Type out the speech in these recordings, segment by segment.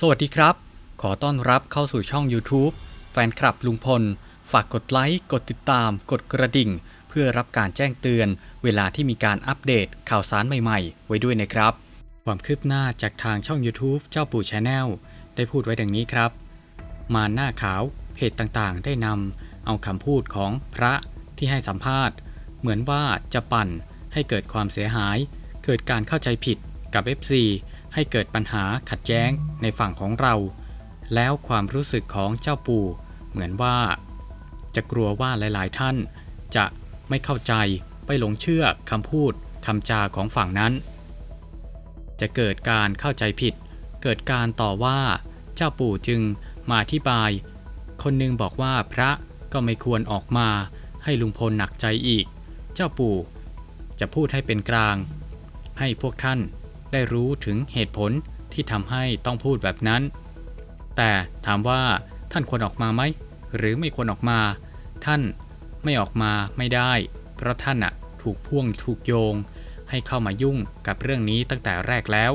สวัสดีครับ ขอต้อนรับเข้าสู่ช่อง YouTube แฟนคลับลุงพล ฝากกดไลค์ กดติดตาม กดกระดิ่ง เพื่อรับการแจ้งเตือน เวลาที่มีการอัปเดตข่าวสารใหม่ๆ ไว้ด้วยนะครับ ความคืบหน้าจากทางช่อง YouTube เจ้าปู่ชาแนลได้พูดไว้ดังนี้ครับ มาหน้าขาว เพจต่างๆ ได้นำเอาคำพูดของพระที่ให้สัมภาษณ์ เหมือนว่าจะปั่นให้เกิดความเสียหาย เกิดการเข้าใจผิดกับ FC ให้เกิดปัญหาขัดแย้งในฝั่งของเรา แล้วความรู้สึกของเจ้าปู่เหมือนว่า จะกลัวว่าหลายๆ ท่าน จะไม่เข้าใจไปหลงเชื่อคำพูดคำจาของฝั่งนั้น จะเกิดการเข้าใจผิด เกิดการต่อว่าเจ้าปู่จึงมาอธิบาย คนหนึงบอกว่าพระก็ไม่ควรออกมาให้ลุงพลหนักใจอีก เจ้าปู่จะพูดให้เป็นกลาง ให้พวกท่าน ได้รู้ถึงเหตุผลที่ทำให้ต้องพูดแบบนั้น แต่ถามว่าท่านควรออกมาไหม หรือไม่ควรออกมา ท่านไม่ออกมาไม่ได้ เพราะท่านอะถูกพ่วงถูกโยง ให้เข้ามายุ่งกับเรื่องนี้ตั้งแต่แรกแล้ว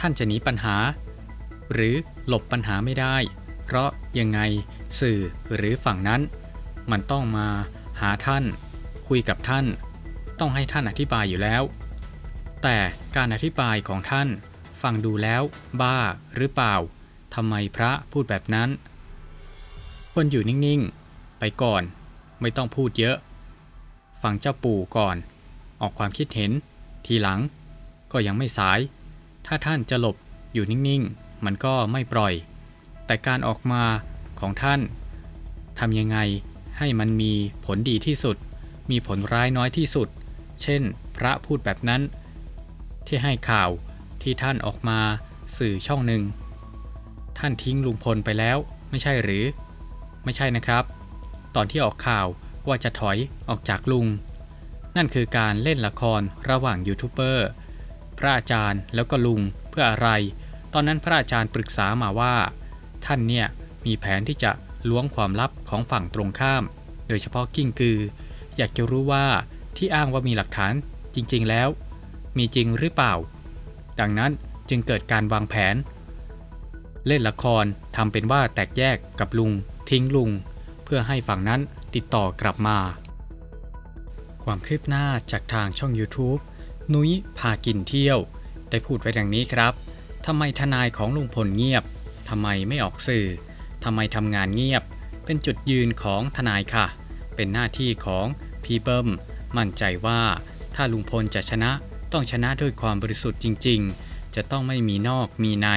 ท่านจะหนีปัญหา หรือหลบปัญหาไม่ได้ เพราะยังไงสื่อหรือฝั่งนั้น มันต้องมาหาท่าน คุยกับท่าน ต้องให้ท่านอธิบายอยู่แล้ว แต่การอธิบายของท่าน ฟังดูแล้ว บ้าหรือเปล่าทำไมพระพูดแบบนั้นควรอยู่นิ่งๆ ไปก่อน ไม่ต้องพูดเยอะ ฟังเจ้าปู่ก่อน ออกความคิดเห็น ทีหลัง ก็ยังไม่สาย ถ้าท่านจะหลบอยู่นิ่งๆ มันก็ไม่ปล่อย แต่การออกมาของท่านทำยังไงให้มันมีผลดีที่สุด มีผลร้ายน้อยที่สุด เช่น พระพูดแบบนั้น ที่ให้ข่าวที่ท่านออกมาสื่อช่องหนึ่ง ท่านทิ้งลุงพลไปแล้ว ไม่ใช่หรือ ไม่ใช่นะครับ ตอนที่ออกข่าวว่าจะถอยออกจากลุง นั่นคือการเล่นละครระหว่างยูทูบเบอร์พระอาจารย์แล้วก็ลุงเพื่ออะไร ตอนนั้นพระอาจารย์ปรึกษามาว่า ท่านเนี่ยมีแผนที่จะล้วงความลับของฝั่งตรงข้าม โดยเฉพาะกิ้งกือ อยากจะรู้ว่าที่อ้างว่ามีหลักฐานจริง ๆ แล้ว มีจริงหรือเปล่า ดังนั้นจึงเกิดการวางแผน เล่นละครทำเป็นว่าแตกแยกกับลุง ทิ้งลุง เพื่อให้ฝั่งนั้นติดต่อกลับมา ความคืบหน้าจากทางช่อง YouTube นุ้ยพากินเที่ยว ได้พูดไว้ดังนี้ครับทำไมทนายของลุงพลเงียบทำไมไม่ออกสื่อทำไมทำงานเงียบ เป็นจุดยืนของทนายค่ะ เป็นหน้าที่ของพี่เบิ้มมั่นใจว่าถ้าลุงพลจะชนะ ต้องชนะด้วยความบริสุทธิ์จริง ๆ จะต้องไม่มีนอกมีใน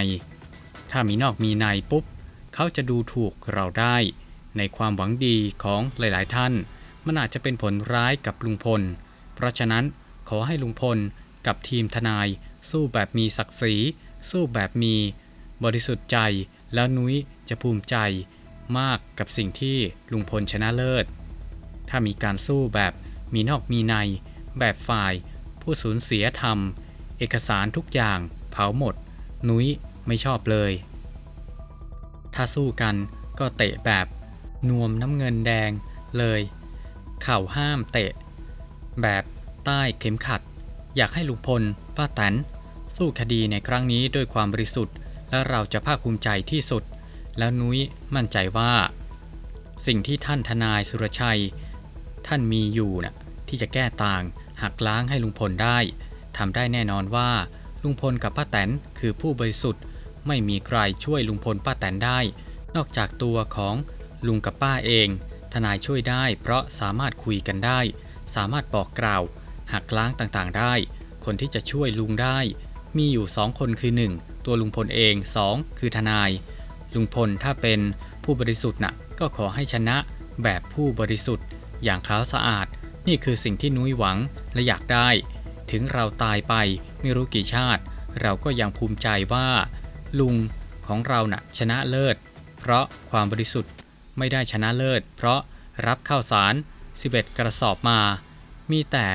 ถ้ามีนอกมีในปุ๊บ เขาจะดูถูกเราได้ ในความหวังดีของหลายๆท่าน มันอาจจะเป็นผลร้ายกับลุงพล เพราะฉะนั้นขอให้ลุงพลกับทีมทนาย สู้แบบมีศักดิ์ศรี สู้แบบมี บริสุทธิ์ใจ แล้วนุ้ยจะภูมิใจมากกับสิ่งที่ลุงพลชนะเลิศ ถ้ามีการสู้แบบมีนอกมีใน แบบฝ่าย ผู้สูญเสียทำเอกสารทุกอย่าง เผาหมด นุ้ยไม่ชอบเลย ถ้าสู้กันก็เตะแบบนวมน้ำเงินแดงเลย เข่าห้ามเตะ แบบใต้เข็มขัด อยากให้ลุงพล ป้าแตนสู้คดีในครั้งนี้ด้วยความบริสุทธิ์ และเราจะภาคภูมิใจที่สุด แล้วนุ้ยมั่นใจว่า สิ่งที่ท่านทนายสุรชัย ท่านมีอยู่น่ะที่จะแก้ต่าง หักล้างให้ลุงพลได้ทำได้แน่นอนว่า ลุงพลกับป้าแตนคือผู้บริสุทธิ์ ไม่มีใครช่วยลุงพลป้าแตนได้ นอกจากตัวของลุงกับป้าเอง ทนายช่วยได้เพราะสามารถคุยกันได้ สามารถบอกกล่าว หักล้างต่างๆได้ คนที่จะช่วยลุงได้ มีอยู่2คนคือ 1 ตัวลุงพลเอง 2 คือทนาย ลุงพลถ้าเป็นผู้บริสุทธิ์น่ะก็ขอให้ชนะแบบผู้บริสุทธิ์ อย่างขาวสะอาด นี่คือสิ่งที่นุ้ยหวัง และอยากได้ ถึงเราตายไปไม่รู้กี่ชาติ เราก็ยังภูมิใจว่า ลุงของเราน่ะชนะเลิศ เพราะความบริสุทธิ์ไม่ได้ชนะเลิศ เพราะรับข้าวสาร 11 กระสอบมา มีแต่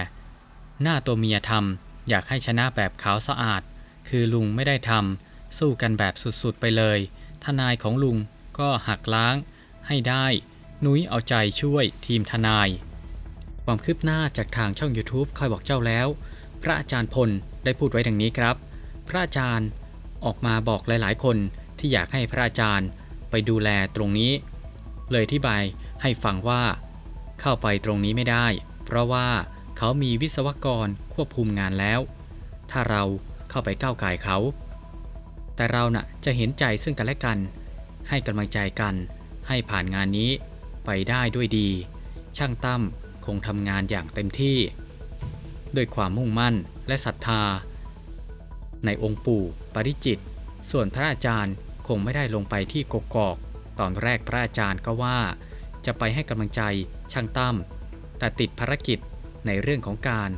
หน้าตัวเมียทำอยากให้ชนะแบบขาวสะอาด คือลุงไม่ได้ทำสู้กันแบบสุดๆไปเลย ทนายของลุงก็หักล้างให้ได้ นุ้ยเอาใจช่วยทีมทนาย ความคืบหน้าจากทางช่อง YouTube คอยบอกเจ้าแล้ว พระอาจารย์พลได้พูดไว้ดังนี้ครับ พระอาจารย์ออกมาบอกหลาย ๆ คนที่อยากให้พระอาจารย์ไปดูแลตรงนี้ เลยที่บายให้ฟังว่า เข้าไปตรงนี้ไม่ได้ เพราะว่าเขามีวิศวกรควบคุมงานแล้ว ถ้าเราเข้าไปก้าวไก่เขา แต่เราน่ะจะเห็นใจซึ่งกันและกัน ให้กำลังใจกัน ให้ผ่านงานนี้ไปได้ด้วยดี ช่างตั้ม คงทำงานอย่างเต็มที่ ด้วยความมุ่งมั่นและศรัทธา ในองค์ปู่ปริจิต ส่วนพระอาจารย์คงไม่ได้ลงไปที่กกอก ตอนแรกพระอาจารย์ก็ว่า จะไปให้กำลังใจช่างตั้มแต่ติดภารกิจในเรื่องของการ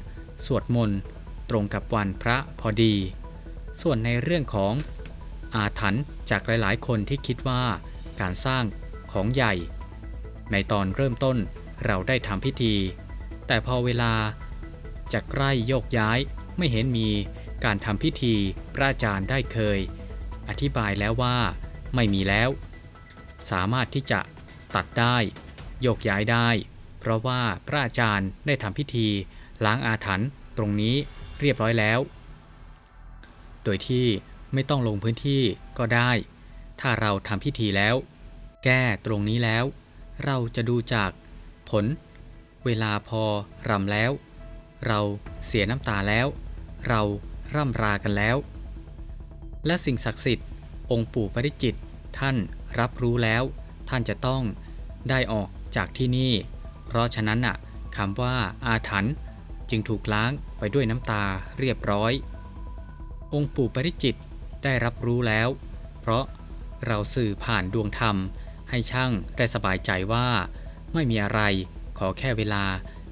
สวดมนต์ตรงกับวันพระพอดี ส่วนในเรื่องของอาถรรพ์จากหลายๆ คนที่คิดว่าการสร้างของใหญ่ ในตอนเริ่มต้น เราได้ทำพิธี แต่พอเวลาจะใกล้โยกย้ายไม่เห็นมีการทำพิธีพระอาจารย์ได้เคย อธิบายแล้วว่าไม่มีแล้ว สามารถที่จะตัดได้ โยกย้ายได้ เพราะว่าพระอาจารย์ได้ทำพิธีล้างอาถรรพ์ตรงนี้เรียบร้อยแล้ว โดยที่ไม่ต้องลงพื้นที่ก็ได้ ถ้าเราทำพิธีแล้ว แก้ตรงนี้แล้ว เราจะดูจาก ผล เวลาพอรำแล้ว เราเสียน้ำตาแล้ว เราร่ำรากันแล้ว และสิ่งศักดิ์สิทธิ์ องค์ปู่ปริจิต ท่านรับรู้แล้ว ท่านจะต้องได้ออกจากที่นี่ เพราะฉะนั้นน่ะคำว่าอาถรรพ์จึงถูกล้างไปด้วยน้ำตาเรียบร้อย องค์ปู่ปริจิตได้รับรู้แล้ว เพราะเราสื่อผ่านดวงธรรมให้ช่างได้สบายใจว่า ไม่มีอะไร ขอแค่เวลา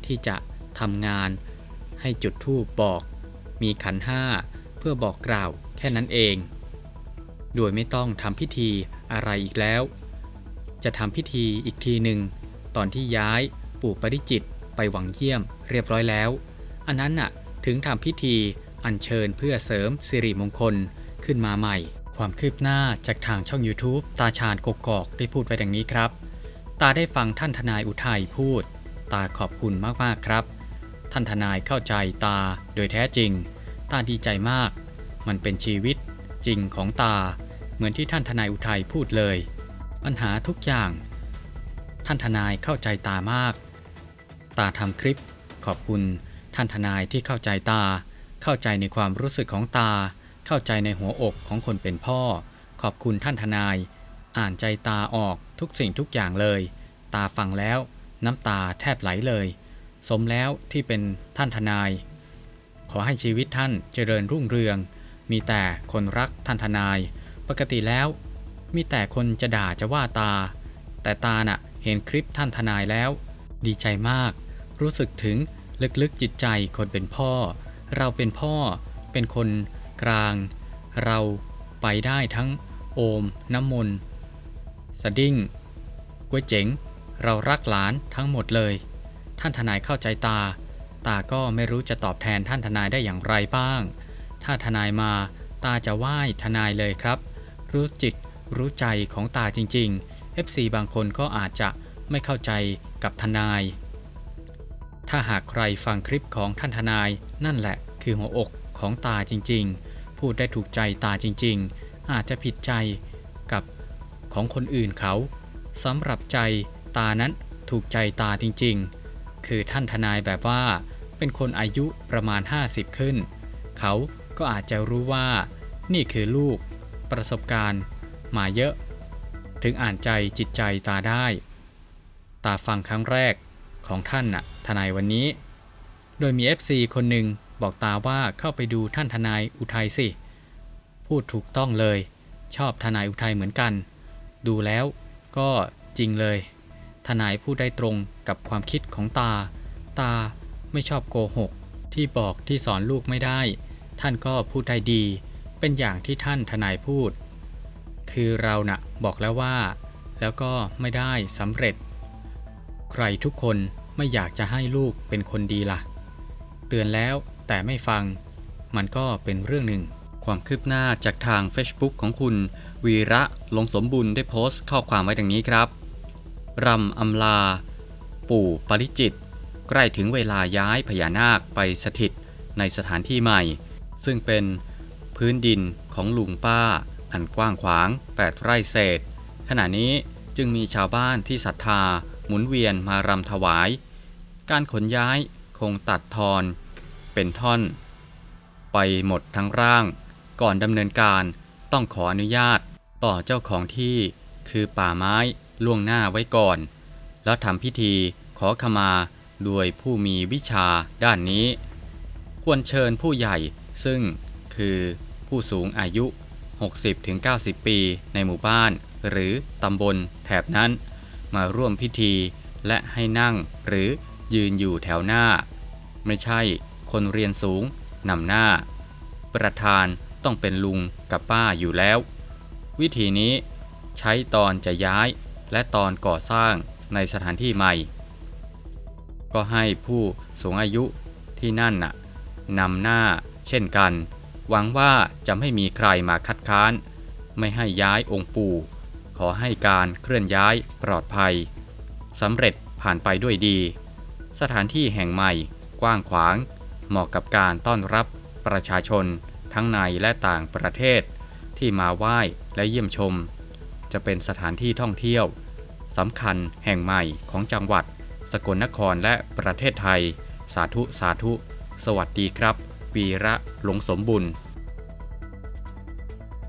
ที่จะทำงาน ให้จุดธูปบอก มีขันห้าเพื่อบอกกล่าวแค่นั้นเอง โดยไม่ต้องทำพิธีอะไรอีกแล้ว จะทำพิธีอีกทีหนึ่ง ตอนที่ย้ายปู่ปริจิตไปหวังเยี่ยมเรียบร้อยแล้ว อันนั้นน่ะถึงทำพิธีอัญเชิญเพื่อเสริมสิริมงคลขึ้นมาใหม่ ความคืบหน้าจากทางช่อง YouTube ตาชาญกกอกได้พูดไว้ดังนี้ครับ ตาได้ฟังท่านทนายอุทัยพูด ตาขอบคุณมากๆครับ ท่านทนายเข้าใจตาโดยแท้จริง ตาดีใจมาก มันเป็นชีวิตจริงของตา เหมือนที่ท่านทนายอุทัยพูดเลย ปัญหาทุกอย่าง ท่านทนายเข้าใจตามาก ตาทำคลิป ขอบคุณท่านทนายที่เข้าใจตา เข้าใจในความรู้สึกของตา เข้าใจในหัวอกของคนเป็นพ่อ ขอบคุณท่านทนาย อ่านใจตาออก ทุกสิ่งทุกอย่างเลย ตาฟังแล้ว น้ำตาแทบไหลเลย สมแล้วที่เป็นท่านทนาย ขอให้ชีวิตท่านเจริญรุ่งเรือง มีแต่คนรักท่านทนาย ปกติแล้ว มีแต่คนจะด่าจะว่าตา แต่ตาน่ะเห็นคลิปท่านทนายแล้ว ดีใจมาก รู้สึกถึงลึกๆจิตใจคนเป็นพ่อ เราเป็นพ่อเป็นคนกลาง เราไปได้ทั้งโอม น้ำมนต์ สดิ้งก๋วยเจ๋ง เรารักหลานทั้งหมดเลย ท่านทนายเข้าใจตา ตาก็ไม่รู้จะตอบแทนท่านทนายได้อย่างไรบ้าง ถ้าทนายมา ตาจะไหว้ทนายเลยครับ รู้จิตรู้ใจของตาจริง ๆ FC บางคนก็อาจจะไม่เข้าใจกับทนาย ถ้าหากใครฟังคลิปของท่านทนาย นั่นแหละคือหัวอกของตาจริง ๆ พูดได้ถูกใจตาจริง ๆ อาจจะผิดใจ ของคนอื่นเขาสำหรับใจตานั้นถูกใจตาจริงๆ คือท่านทนายแบบว่า เป็นคนอายุประมาณ 50 ขึ้น เขาก็อาจจะรู้ว่า นี่คือลูก ประสบการณ์ มาเยอะ ถึงอ่านใจจิตใจตาได้ ตาฟังครั้งแรกของท่านน่ะทนายวันนี้ โดยมี FC คนหนึ่งบอกตาว่าเข้าไปดูท่านทนายอุทัยสิ พูดถูกต้องเลย ชอบทนายอุทัยเหมือนกัน ดูแล้วก็จริงเลย ทนายพูดได้ตรงกับความคิดของตา ตาไม่ชอบโกหก ที่บอกที่สอนลูกไม่ได้ ท่านก็พูดได้ดี เป็นอย่างที่ท่านทนายพูด คือเรานะ่ะบอกแล้วว่า แล้วก็ไม่ได้สำเร็จ ใครทุกคนไม่อยากจะให้ลูกเป็นคนดีล่ะ เตือนแล้วแต่ไม่ฟัง มันก็เป็นเรื่องหนึ่ง ความคืบหน้าจากทาง Facebook ของคุณ วีระลงสมบุญได้โพสต์ข้อความไว้ดังนี้ครับรำอำลา ปู่ปริจิต ใกล้ถึงเวลาย้ายพญานาคไปสถิตในสถานที่ใหม่ ซึ่งเป็นพื้นดินของลุงป้า อันกว้างขวาง 8 ไร่เศษ ขณะนี้จึงมีชาวบ้านที่ศรัทธาหมุนเวียนมารำถวาย การขนย้ายคงตัดทอน เป็นท่อน ไปหมดทั้งร่าง ก่อนดำเนินการต้องขออนุญาตต่อเจ้าของที่คือป่าไม้ล่วงหน้าไว้ก่อน แล้วทำพิธีขอขมาโดยผู้มีวิชาด้านนี้ ควรเชิญผู้ใหญ่ซึ่งคือผู้สูงอายุ 60-90 ปีในหมู่บ้าน หรือตำบลแถบนั้น มาร่วมพิธีและให้นั่งหรือยืนอยู่แถวหน้า ไม่ใช่คนเรียนสูงนำหน้า ประธาน ต้องเป็นลุงกับป้าอยู่แล้ว วิธีนี้ใช้ตอนจะย้ายและตอนก่อสร้างในสถานที่ใหม่ ก็ให้ผู้สูงอายุที่นั่นน่ะนำหน้าเช่นกัน หวังว่าจะไม่มีใครมาคัดค้าน ไม่ให้ย้ายองค์ปู่ ขอให้การเคลื่อนย้ายปลอดภัยสำเร็จผ่านไปด้วยดี สถานที่แห่งใหม่ กว้างขวาง เหมาะกับการต้อนรับประชาชน ทั้งในและต่างประเทศ ที่มาไหว้และเยี่ยมชม จะเป็นสถานที่ท่องเที่ยวสำคัญแห่งใหม่ของจังหวัด สกลนครและประเทศไทย สาธุสาธุ สวัสดีครับวีระหลงสมบุญ